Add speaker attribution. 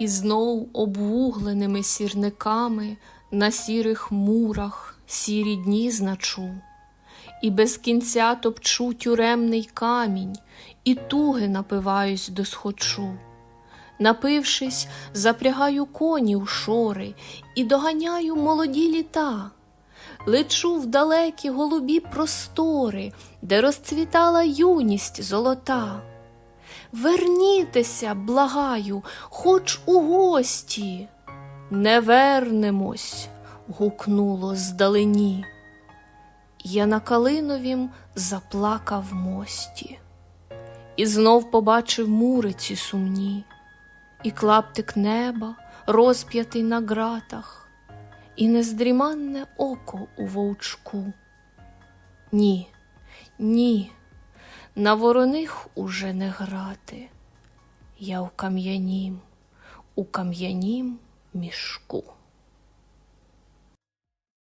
Speaker 1: І знов обвугленими сірниками на сірих мурах сірі дні значу, і без кінця топчу тюремний камінь, і туги напиваюсь досхочу. Напившись, запрягаю коні в шори і доганяю молоді літа. Лечу в далекі голубі простори, де розцвітала юність золота. Вернітеся, благаю, хоч у гості. Не вернемось, гукнуло здалені. Я на Калиновім заплакав мості, і знов побачив муриці сумні, і клаптик неба, розп'ятий на ґратах, і нездріманне око у вовчку. Ні, ні, на вороних уже не грати. Я у кам'янім, у кам'янім мішку.